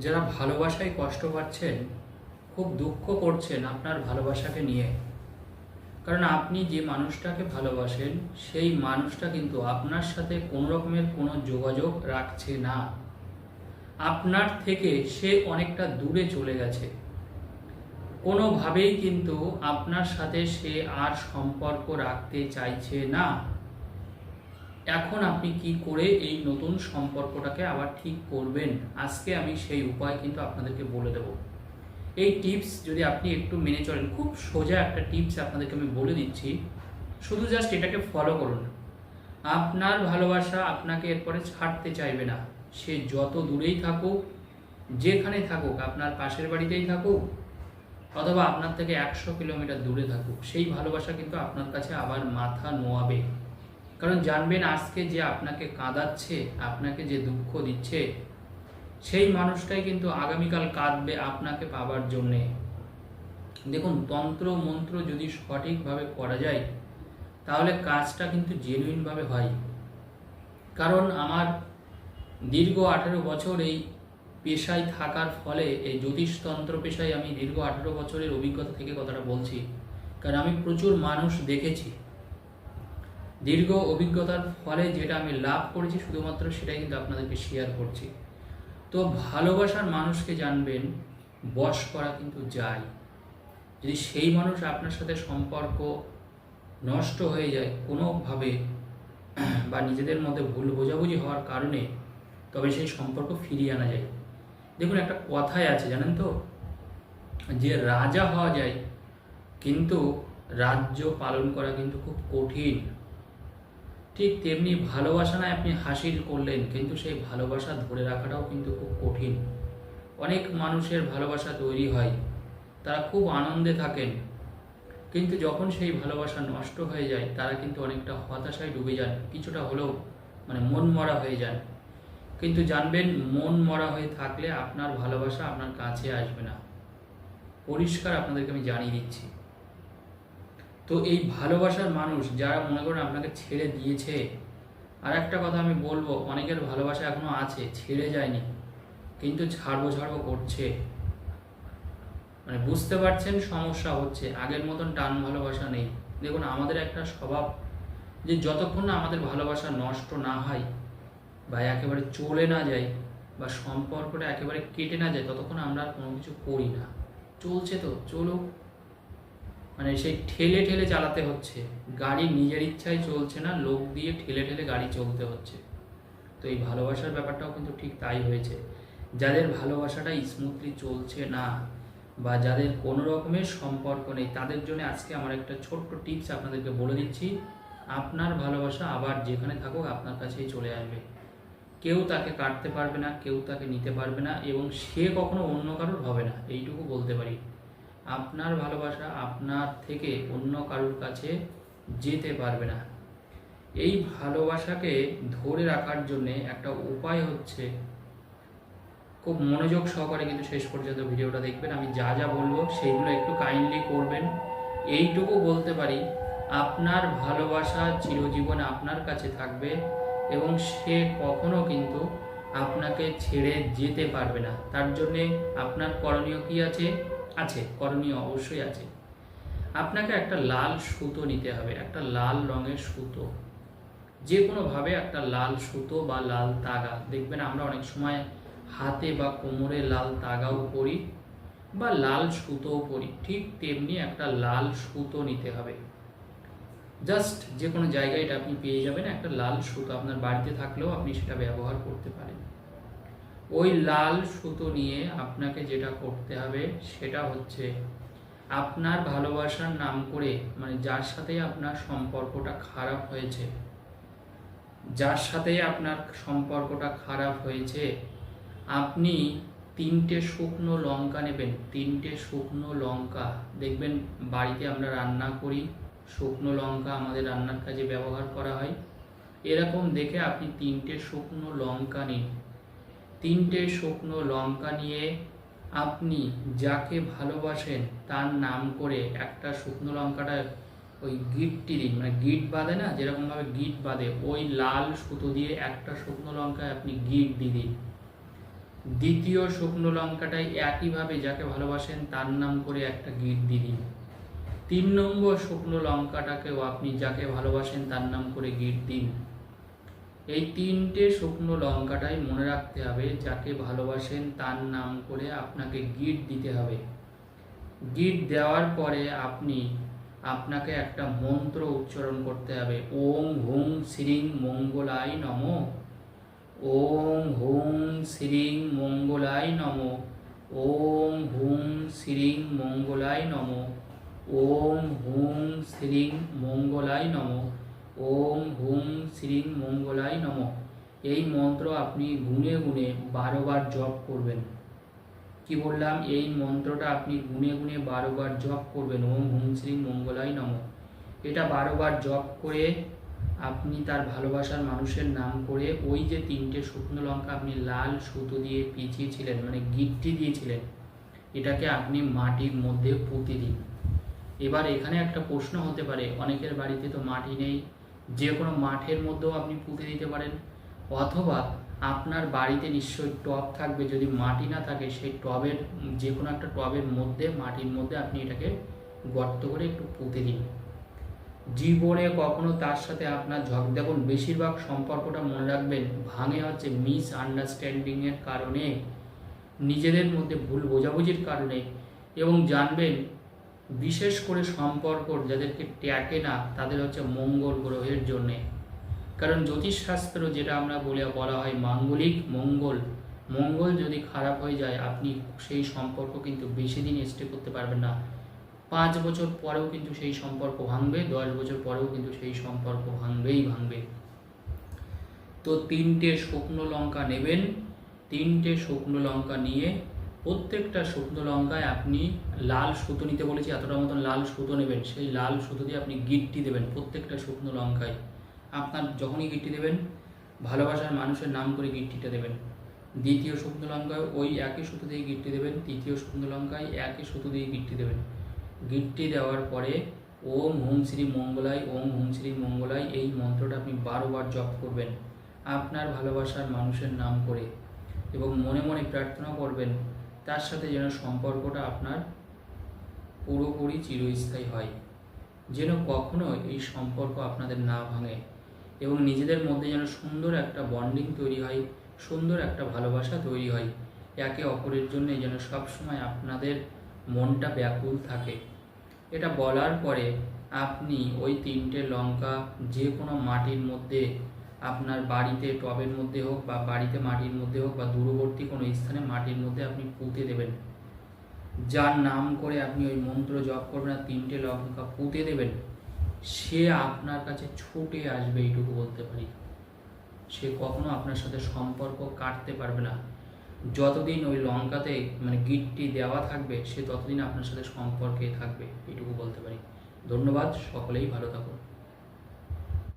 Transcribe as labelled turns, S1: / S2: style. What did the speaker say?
S1: যারা ভালোবাসায় কষ্ট পাচ্ছেন, খুব দুঃখ করছেন আপনার ভালোবাসাকে নিয়ে। কারণ আপনি যে মানুষটাকে ভালোবাসেন, সেই মানুষটা কিন্তু আপনার সাথে কোনো রকমের কোনো যোগাযোগ রাখছে না। আপনার থেকে সে অনেকটা দূরে চলে গেছে। কোনোভাবেই কিন্তু আপনার সাথে সে আর সম্পর্ক রাখতে চাইছে না। এখন আপনি কি করে এই নতুন সম্পর্কটাকে আবার ঠিক করবেন? আজকে আমি সেই উপায় কিন্তু আপনাদেরকে বলে দেব। এই টিপস যদি আপনি একটু মেনে চলেন, খুব সোজা একটা টিপস আপনাদেরকে আমি বলে দিচ্ছি। শুধু জাস্ট এটাকে ফলো করুন। আপনার ভালোবাসা আপনাকে এরপরে ছাড়তে চাইবে না। সে যত দূরেই থাকুক যেখানে থাকুক, আপনার পাশের বাড়িতেই থাকুক, অথবা আপনার থেকে একশো কিলোমিটার দূরে থাকুক, সেই ভালোবাসা কিন্তু আপনার কাছে আবার মাথা নোয়াবে। কারণ জানবেন আজকে যে আপনাকে কাঁদাচ্ছে, আপনাকে যে দুঃখ দিচ্ছে, সেই মানুষটাই কিন্তু আগামীকাল কাঁদবে আপনাকে পাবার জন্যে। দেখুন, তন্ত্র, মন্ত্র যদি সঠিকভাবে করা যায়, তাহলে কাজটা কিন্তু জেনুইনভাবে হয়। কারণ আমার দীর্ঘ আঠেরো বছর এই পেশায় থাকার ফলে, এই জ্যোতিষতন্ত্র পেশায় আমি দীর্ঘ আঠেরো বছরের অভিজ্ঞতা থেকে কথাটা বলছি। কারণ আমি প্রচুর মানুষ দেখেছি। দীর্ঘ অভিজ্ঞতার ফলে যেটা আমি লাভ করেছি শুধুমাত্র সেটাই কিন্তু আপনাদেরকে শেয়ার করছি। তো ভালোবাসার মানুষকে জানবেন, বশ করা কিন্তু যায়। যদি সেই মানুষ আপনার সাথে সম্পর্ক নষ্ট হয়ে যায় কোনোভাবে বা নিজেদের মধ্যে ভুল বোঝাবুঝি হওয়ার কারণে, তবে সেই সম্পর্ক ফিরিয়ে আনা যায়। দেখুন, একটা কথাই আছে, জানেন তো? যে রাজা হওয়া যায়, কিন্তু রাজ্য পালন করা কিন্তু খুব কঠিন। ঠিক তেমনি ভালোবাসা নয় আপনি হাসিল করলেন, কিন্তু সেই ভালোবাসা ধরে রাখাটাও কিন্তু খুব কঠিন। অনেক মানুষের ভালোবাসা তৈরি হয়, তারা খুব আনন্দে থাকেন, কিন্তু যখন সেই ভালোবাসা নষ্ট হয়ে যায়, তারা কিন্তু অনেকটা হতাশায় ডুবে যান, কিছুটা হলেও মানে মন মরা হয়ে যান। কিন্তু জানবেন, মন মরা হয়ে থাকলে আপনার ভালোবাসা আপনার কাছে আসবে না। পরিষ্কার আপনাদেরকে আমি জানিয়ে দিচ্ছি। তো এই ভালোবাসার মানুষ যারা মনে করেন আপনাকে ছেড়ে দিয়েছে আর একটা কথা আমি বলব, অনেকের ভালোবাসা এখনও আছে, ছেড়ে যায়নি, কিন্তু ছাড়বো ছাড়বো করছে। মানে বুঝতে পারছেন সমস্যা হচ্ছে, আগের মতন টান ভালোবাসা নেই। দেখুন, আমাদের একটা স্বভাব যে যতক্ষণ না আমাদের ভালোবাসা নষ্ট না হয় বা একেবারে চলে না যায় বা সম্পর্কটা একেবারে কেটে না যায়, ততক্ষণ আমরা কোনো কিছু করি না। চলছে তো, চলুক। মানে সেই ঠেলে ঠেলে চালাতে হচ্ছে। গাড়ি নিজের ইচ্ছায় চলছে না, লোক দিয়ে ঠেলে ঠেলে গাড়ি চলতে হচ্ছে। তো এই ভালোবাসার ব্যাপারটাও কিন্তু ঠিক তাই হয়েছে। যাদের ভালোবাসাটা স্মুথলি চলছে না বা যাদের কোনো রকমের সম্পর্ক নেই, তাদের জন্য আজকে আমার একটা ছোট্ট টিপস আপনাদেরকে বলে দিচ্ছি। আপনার ভালোবাসা আবার যেখানে থাকুক আপনার কাছেই চলে আসবে। কেউ তাকে কাটতে পারবে না, কেউ তাকে নিতে পারবে না এবং সে কখনো অন্য কারোর হবে না, এইটুকু বলতে পারি। আপনার ভালোবাসা আপনার থেকে অন্য কারোর কাছে যেতে পারবে না। এই ভালোবাসাকে ধরে রাখার জন্যে একটা উপায় হচ্ছে, খুব মনোযোগ সহকারে কিন্তু শেষ পর্যন্ত ভিডিওটা দেখবেন। আমি যা যা বলব সেইগুলো একটু কাইন্ডলি করবেন। এইটুকু বলতে পারি, আপনার ভালোবাসা চিরজীবন আপনার কাছে থাকবে এবং সে কখনো কিন্তু আপনাকে ছেড়ে যেতে পারবে না। তার জন্যে আপনার করণীয় কি আছে? আছে, করণীয় অবশ্যই আছে। আপনাকে একটা লাল সুতো নিতে হবে, একটা লাল রঙের সুতো। যে কোনোভাবে একটা লাল সুতো বা লাল তাগা। দেখবেন আমরা অনেক সময় হাতে বা কোমরে লাল তাগাও পরি বা লাল সুতোও পরি। ঠিক তেমনি একটা লাল সুতো নিতে হবে। জাস্ট যে কোনো জায়গায় এটা আপনি পেয়ে যাবেন, একটা লাল সুতো আপনার বাড়িতে থাকলেও আপনি সেটা ব্যবহার করতে পারেন। ওই লাল সুতো নিয়ে আপনাকে যেটা করতে হবে সেটা হচ্ছে আপনার ভালোবাসার নাম করে মানে যার সাথে আপনার সম্পর্কটা খারাপ হয়েছে, যার সাথে আপনার সম্পর্কটা খারাপ হয়েছে, আপনি তিনটে শুকনো লঙ্কা নেবেন, তিনটে শুকনো লঙ্কা। দেখবেন বাড়িতে আমরা রান্না করি, শুকনো লঙ্কা আমাদের রান্নার কাজে ব্যবহার করা হয়। এরকম দেখে আপনি তিনটে শুকনো লঙ্কা নিন। তিনটে শুকনো লঙ্কা নিয়ে আপনি যাকে ভালোবাসেন তার নাম করে একটা শুকনো লঙ্কাটা ওই গিটটি দিন। মানে গিট বাঁধে না, যেরকমভাবে গিট বাঁধে, ওই লাল সুতো দিয়ে একটা শুকনো লঙ্কায় আপনি গিট দিয়ে দিন। দ্বিতীয় শুকনো লঙ্কাটাই একইভাবে যাকে ভালোবাসেন তার নাম করে একটা গিট দিয়ে দিন। তিন নম্বর শুকনো লঙ্কাটাকেও আপনি যাকে ভালোবাসেন তার নাম করে গিট দিন। এই তিনটে শুকনো লঙ্কাটাই মনে রাখতে হবে, যাকে ভালোবাসেন তার নাম করে আপনাকে গিট দিতে হবে। গিট দেওয়ার পরে আপনি, আপনাকে একটা মন্ত্র উচ্চারণ করতে হবে। ওম হুম শ্রীং মঙ্গলায় নম। ওম হুম শ্রীং মঙ্গলায় নম। ওম হুম শ্রীং মঙ্গলায় নম। ওম হুম শ্রীং মঙ্গলায় নম। ওম হুম শ্রীং মঙ্গলায় নম। এই মন্ত্র আপনি গুনে গুনে বারোবার জপ করবেন। কি বললাম? এই মন্ত্রটা আপনি গুনে গুনে বারোবার জপ করবেন। ওম হুম শ্রী মঙ্গলাই নম। এটা বারোবার জপ করে আপনি তার ভালোবাসার মানুষের নাম করে ওই যে তিনটে শুকনো লঙ্কা আপনি লাল সুতো দিয়ে পিছিয়েছিলেন মানে গিট্টি দিয়েছিলেন, এটাকে আপনি মাটির মধ্যে পুঁতে দিন। এবার এখানে একটা প্রশ্ন হতে পারে, অনেকের বাড়িতে তো মাটি নেই যে কোনো মাঠের মধ্যেও আপনি পুঁতে দিতে পারেন, অথবা আপনার বাড়িতে নিশ্চয়ই টব থাকবে, যদি মাটি না থাকে, সেই টবের, যে কোনো একটা টবের মধ্যে, মাটির মধ্যে আপনি এটাকে গর্ত করে একটু পুঁতে দিন। জীবনে কখনো তার সাথে আপনার ঝগ, দেখুন, বেশিরভাগ সম্পর্কটা মনে রাখবেন, ভাঙে হচ্ছে মিস আন্ডারস্ট্যান্ডিংয়ের কারণে, নিজেদের মধ্যে ভুল বোঝাবুঝির কারণে, এবং জানবেন বিশেষ করে সম্পর্ক যাদেরকে ট্যাকে না, তাদের হচ্ছে মঙ্গল গ্রহের জন্যে। কারণ জ্যোতিষশাস্ত্র যেটা আমরা বলে, বলা হয় মাঙ্গলিক মঙ্গল। মঙ্গল যদি খারাপ হয়ে যায়, আপনি সেই সম্পর্ক কিন্তু বেশি দিন স্টে করতে পারবেন না। পাঁচ বছর পরেও কিন্তু সেই সম্পর্ক ভাঙবে, দশ বছর পরেও কিন্তু সেই সম্পর্ক ভাঙবেই ভাঙবে। তো তিনটে শুকনো লঙ্কা নেবেন, তিনটে শুকনো লঙ্কা নিয়ে প্রত্যেকটা শুকনো লঙ্কায় আপনি লাল সুতো নিতে বলেছি, এতটা মতন লাল সুতো নেবেন। সেই লাল সুতো দিয়ে আপনি গিট্টি দেবেন প্রত্যেকটা শুকনো লঙ্কায়। আপনার যখনই গিট্টি দেবেন, ভালোবাসার মানুষের নাম করে গিট্টিটা দেবেন। দ্বিতীয় শুকনো লঙ্কায় ওই একই সুতো দিয়ে গিট্টি দেবেন, তৃতীয় শুকনো লঙ্কায় একই সুতো দিয়ে গিট্টি দেবেন। গিট্টি দেওয়ার পরে ওম হুম শ্রী মঙ্গলায়, ওম হুম শ্রী মঙ্গলায় এই মন্ত্রটা আপনি বারোবার জপ করবেন। আপনার ভালোবাসার মানুষের নাম করে এবং মনে মনে প্রার্থনা করবেন তার সাথে যেন সম্পর্কটা আপনার পুরোপুরি চিরস্থায়ী হয়। যেন কখনো এই সম্পর্ক আপনাদের না ভাঙে এবং নিজেদের মধ্যে যেন সুন্দর একটা বন্ডিং তৈরি হয়, সুন্দর একটা ভালোবাসা তৈরি হয়। একে অপরের জন্য যেন সবসময় আপনাদের মনটা ব্যাকুল থাকে। এটা বলার পরে আপনি ওই তিনটে লঙ্কা যে কোনো মাটির মধ্যে আপনার বাড়িতে টবের মধ্যে হোক বা বাড়িতে মাটির মধ্যে হোক বা দূরবর্তী কোনো স্থানে মাটির মধ্যে আপনি পুঁতে দেবেন। যার নাম করে আপনি ওই মন্ত্র জপ করবেন আর তিনটে লঙ্কা পুঁতে দেবেন, সে আপনার কাছে ছুটে আসবে এইটুকু বলতে পারি। সে কখনো আপনার সাথে সম্পর্ক কাটতে পারবে না। যতদিন ওই লঙ্কাতে মানে গিটটি দেওয়া থাকবে, সে ততদিন আপনার সাথে সম্পর্কে থাকবে, এইটুকু বলতে পারি। ধন্যবাদ, সকলেই ভালো থাকুন।